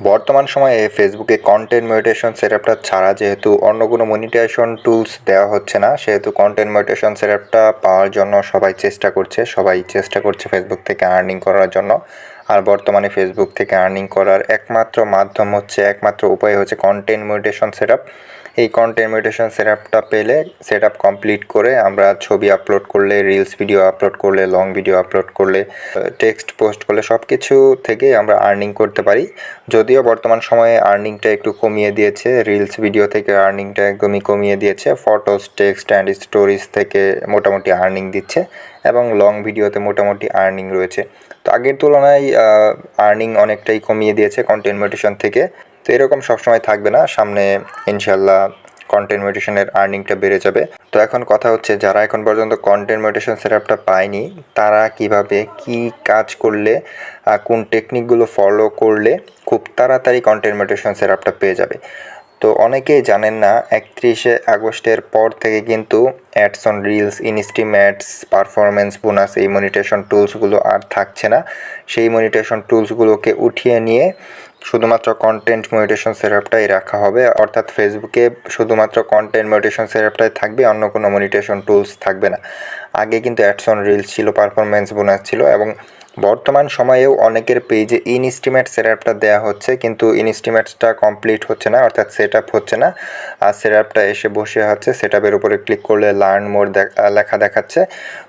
বর্তমান সময়ে ফেসবুকে কন্টেন্ট মেডিটেশন সেটআপটা ছাড়া যেহেতু অন্য কোনো মনিটাইজেশন টুলস দেওয়া হচ্ছে না, সেহেতু কন্টেন্ট মেডিটেশন সেটআপটা পাওয়ার জন্য সবাই চেষ্টা করছে, সবাই চেষ্টা করছে ফেসবুক থেকে আর্নিং করার জন্য। আর বর্তমানে ফেসবুক থেকে আর্নিং করার একমাত্র মাধ্যম হচ্ছে, একমাত্র উপায় হচ্ছে কন্টেন্ট মনিটেশন সেটআপ এই কন্টেন্ট মনিটেশন সেটআপটা পেলে সেটআপ কমপ্লিট করে আমরা ছবি আপলোড করলে রিলস ভিডিও আপলোড করলে লং ভিডিও আপলোড করলে টেক্সট পোস্ট করলে সব কিছু থেকেই আমরা আর্নিং করতে পারি। যদিও বর্তমান সময়ে আর্নিংটা একটু কমিয়ে দিয়েছে রিলস ভিডিও থেকে আর্নিংটা একদমই কমিয়ে দিয়েছে ফটোস টেক্সট অ্যান্ড স্টোরিজ থেকে মোটামুটি আর্নিং দিচ্ছে। এবং লং ভিডিওতে মোটামুটি আর্নিং রয়েছে। তো আগের তুলনায় আর্নিং অনেকটাই কমিয়ে দিয়েছে কন্টেন্ট মনিটেশন থেকে। তো এরকম সবসময় থাকবে না। সামনে ইনশাল্লাহ কন্টেন্ট মনিটেশনের আর্নিংটা বেড়ে যাবে। তো এখন কথা হচ্ছে, যারা এখন পর্যন্ত কন্টেন্ট মনিটেশন সেটআপটা পায়নি, তারা কীভাবে কি কাজ করলে কোন টেকনিকগুলো ফলো করলে খুব তাড়াতাড়ি কন্টেন্ট মনিটেশন সেটআপটা পেয়ে যাবে। তো অনেকেই জানেন না, একত্রিশে আগস্টের পর থেকে কিন্তু ads on reels estimates performance bonus এই মনিটেশন টুলসগুলো আর থাকছে না। সেই মনিটেশন টুলসগুলোকে উঠিয়ে নিয়ে শুধুমাত্র কন্টেন্ট মনিটেশন সেটআপটাই রাখা হবে। অর্থাৎ ফেসবুকে শুধুমাত্র কন্টেন্ট মনিটেশন সেটআপটাই থাকবে, অন্য কোনো মনিটেশন টুলস থাকবে না। আগে কিন্তু অ্যাডস অন রিলস ছিল পারফরমেন্স বোনাস ছিল এবং বর্তমান সময়েও অনেকের পেজে ইনস্টিমেট সেটআপটা দেওয়া হচ্ছে, কিন্তু ইনস্টিমেটসটা কমপ্লিট হচ্ছে না, অর্থাৎ সেট হচ্ছে না। আর সেটআপটা এসে বসে আছে সেটআপের উপরে ক্লিক করলে লার্ন মোর লেখা দেখাচ্ছে।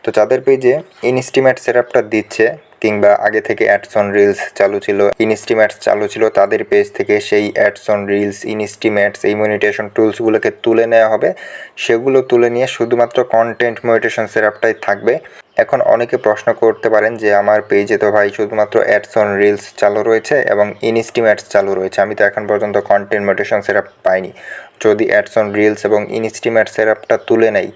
তো যাদের পেজে ইনস্টিমেট সেটআপটা দিচ্ছে কিংবা আগে থেকে অ্যাডস অন রিলস চালু ছিল ইনস্টিমেটস চালু ছিল, তাদের পেজ থেকে সেই অ্যাডস অন রিলস ইনস্টিমেটস এই মনিটেশন টুলসগুলোকে তুলে নেওয়া হবে। সেগুলো তুলে নিয়ে শুধুমাত্র কন্টেন্ট মনিটেশন সেটআপটাই থাকবে। এখন অনেকে প্রশ্ন করতে পারেন যে আমার পেজে তো ভাই শুধুমাত্র অ্যাডস অন রিলস চালু রয়েছে এবং ইনস্টিম অ্যাডস চালু রয়েছে। আমি তো এখন পর্যন্ত কন্টেন্ট মোটেশন সেটআপ পাইনি। যদি অ্যাডস অন রিলস এবং ইনস্টিম অ্যাডস সেরাপটা তুলে নেই,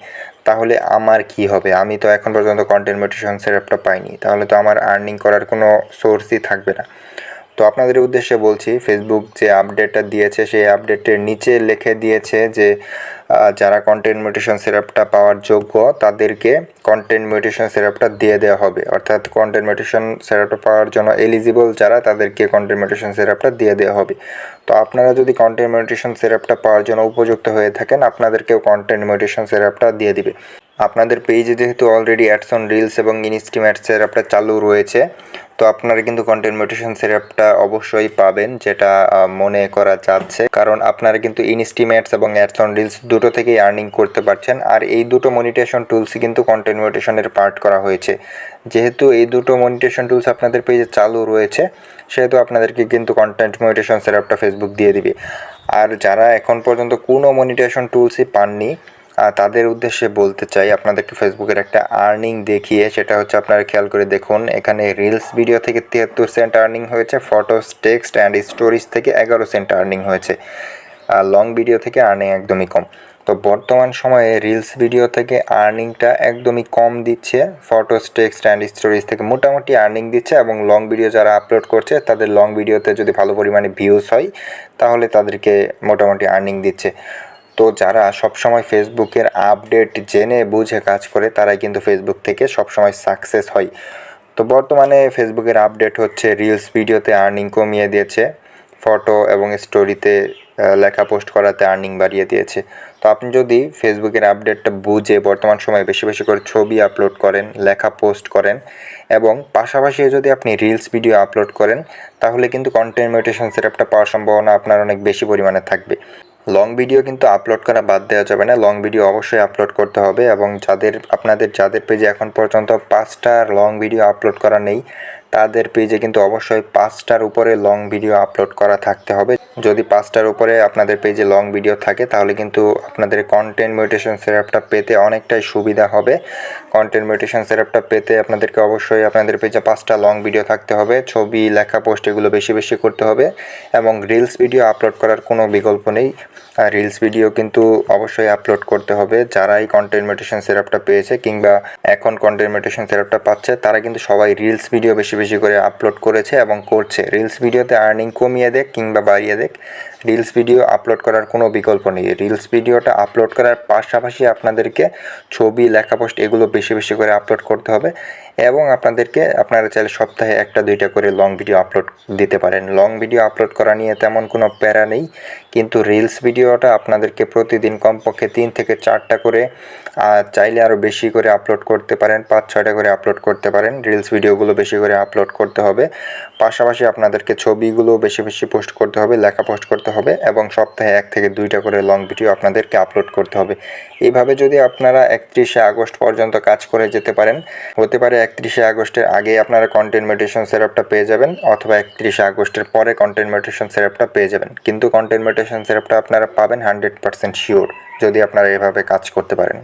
তাহলে আমার কি হবে? আমি তো এখন পর্যন্ত কন্টেন্ট মোটেশন সেরাপটা পাইনি। তাহলে তো আমার আর্নিং করার কোনো সোর্সই থাকবে না। তো আপনাদের উদ্দেশ্যে বলছি ফেসবুক যে আপডেটটা দিয়েছে, সেই আপডেটের নিচে লিখে দিয়েছে যে যারা কন্টেন্ট মোটিভেশন সেটআপটা পাওয়ার যোগ্য, তাদেরকে কন্টেন্ট মোটিভেশন সেটআপটা দিয়ে দেওয়া হবে। অর্থাৎ কন্টেন্ট মোটিভেশন সেটআপটা পাওয়ার জন্য এলিজিবল যারা, তাদেরকে কন্টেন্ট মোটিভেশন সেটআপটা দিয়ে দেওয়া হবে। তো আপনারা যদি কন্টেন্ট মোটিভেশন সেটআপটা পাওয়ার জন্য উপযুক্ত হয়ে থাকেন, আপনাদেরকেও কন্টেন্ট মোটিভেশন সেটআপটা দিয়ে দিবে। আপনাদের পেজে যেহেতু অলরেডি অ্যাডস অন রিলস এবং ইনস্টিমেট সেটআপটা চালু রয়েছে, তো আপনারা কিন্তু কন্টেন্ট মোটিভেশন সেটআপটা অবশ্যই পাবেন, যেটা মনে করা যাচ্ছে। কারণ আপনারা কিন্তু ইনস্টিমেটস এবং অ্যাডস অন রিলস দুটো থেকেই আর্নিং করতে পারছেন, আর এই দুটো মনিটেশন টুলসই কিন্তু কন্টেন্ট মোটিভেশনের পার্ট করা হয়েছে। যেহেতু এই দুটো মনিটেশন টুলস আপনাদের পেজে চালু রয়েছে, সেহেতু আপনাদেরকে কিন্তু কন্টেন্ট মনিটেশন সেটআপটা ফেসবুক দিয়ে দিবে। আর যারা এখন পর্যন্ত কোনো মনিটেশন টুলসই পাননি তাদের উদ্দেশ্যে বলতে চাই, আপনাদেরকে ফেসবুকের একটা আর্নিং দেখিয়ে, সেটা হচ্ছে আপনারা খেয়াল করে দেখুন, এখানে রিলস ভিডিও থেকে তিয়াত্তর সেন্ট আর্নিং হয়েছে ফটোস টেক্সট অ্যান্ড স্টোরিজ থেকে এগারো সেন্ট আর্নিং হয়েছে। আর লং ভিডিও থেকে আর্নিং একদমই কম। তো বর্তমান সময়ে রিলস ভিডিও থেকে আর্নিংটা একদমই কম দিচ্ছে ফটোস টেক্সট অ্যান্ড স্টোরিজ থেকে মোটামুটি আর্নিং দিচ্ছে এবং লং ভিডিও যারা আপলোড করছে, তাদের লং ভিডিওতে যদি ভালো পরিমাণে ভিউজ হয়, তাহলে তাদেরকে মোটামুটি আর্নিং দিচ্ছে। তো যারা সবসময় ফেসবুকের আপডেট জেনে বুঝে কাজ করে, তারাই কিন্তু ফেসবুক থেকে সবসময় সাকসেস হয়। তো বর্তমানে ফেসবুকের আপডেট হচ্ছে রিলস ভিডিওতে আর্নিং কমিয়ে দিয়েছে ফটো এবং স্টোরিতে লেখা পোস্ট করাতে আর্নিং বাড়িয়ে দিয়েছে। তো আপনি যদি ফেসবুকের আপডেটটা বুঝে বর্তমান সময়ে বেশি বেশি করে ছবি আপলোড করেন, লেখা পোস্ট করেন এবং পাশাপাশি যদি আপনি রিলস ভিডিও আপলোড করেন, তাহলে কিন্তু কন্টেন্ট মোটিভেশন সেটআপটা পাওয়ার সম্ভাবনা আপনার অনেক বেশি পরিমাণে থাকবে। লং ভিডিও কিন্তু আপলোড করা বাদ দেওয়া যাবে না। লং ভিডিও অবশ্যই আপলোড করতে হবে এবং যাদের, আপনাদের যাদের পেজে এখন পর্যন্ত পাঁচটা লং ভিডিও আপলোড করা নেই তাদের পেজে কিন্তু অবশ্যই পাঁচটার উপরে লং ভিডিও আপলোড করা থাকতে হবে। যদি পাঁচটার উপরে আপনাদের পেজে লং ভিডিও থাকে, তাহলে কিন্তু আপনাদের কন্টেন্ট মোটিভেশন সেরাপটা পেতে অনেকটাই সুবিধা হবে। কন্টেন্ট মোটিভেশন সেরাপটা পেতে আপনাদেরকে অবশ্যই আপনাদের পেজে পাঁচটা লং ভিডিও থাকতে হবে। ছবি, লেখা পোস্ট এগুলো বেশি বেশি করতে হবে এবং রিলস ভিডিও আপলোড করার কোনো বিকল্প নেই। আর রিলস ভিডিও কিন্তু অবশ্যই আপলোড করতে হবে। যারাই কন্টেন্ট মোটিভেশন সেরাপটা পেয়েছে কিংবা এখন কন্টেন্ট মোটিভেশন সেরাপটা পাচ্ছে, তারা কিন্তু সবাই রিলস ভিডিও বেশি বেশি করে আপলোড করেছে এবং করছে। রিলস ভিডিওতে আর্নিং কমিয়ে দেখ কিংবা বাড়িয়ে দেখ। রিলস ভিডিও আপলোড করার কোনো বিকল্প নেই। রিলস ভিডিওটা আপলোড করার পাশাপাশি আপনাদেরকে ছবি লেখা পোস্ট এগুলো বেশি বেশি করে আপলোড করতে হবে। এবং আপনাদেরকে আপনারা চাইলে সপ্তাহে একটা, দুইটা করে লং ভিডিও আপলোড দিতে পারেন। লং ভিডিও আপলোড করা নিয়ে তেমন কোনো প্যারা নেই, কিন্তু রিলস ভিডিওটা আপনাদেরকে প্রতিদিন কমপক্ষে তিন থেকে চারটা করে চাইলে আরও বেশি করে আপলোড করতে পারেন, পাঁচ, ছয়টা করে আপলোড করতে পারেন। রিলস ভিডিওগুলো বেশি করে আপলোড করতে হবে। পাশাপাশি আপনাদেরকে ছবিগুলো বেশি বেশি পোস্ট করতে হবে, লেখা পোস্ট করতে হবে এবং সপ্তাহে এক থেকে দুইটা করে লং ভিডিও আপনাদেরকে আপলোড করতে হবে। এইভাবে যদি আপনারা একত্রিশে আগস্ট পর্যন্ত কাজ করে যেতে পারেন, হতে পারে একত্রিশে আগস্টের আগে আপনারা কন্টেন্ট মেডিটেশন সেরাপটা পেয়ে যাবেন, অথবা একত্রিশে আগস্টের পরে কন্টেন্ট মেডিটেশন সেরাপটা পেয়ে যাবেন। কিন্তু কন্টেন্ট মেডিটেশন সেরাপটা আপনারা পাবেন হান্ড্রেড পারসেন্ট শিওর যদি আপনারা এভাবে কাজ করতে পারেন।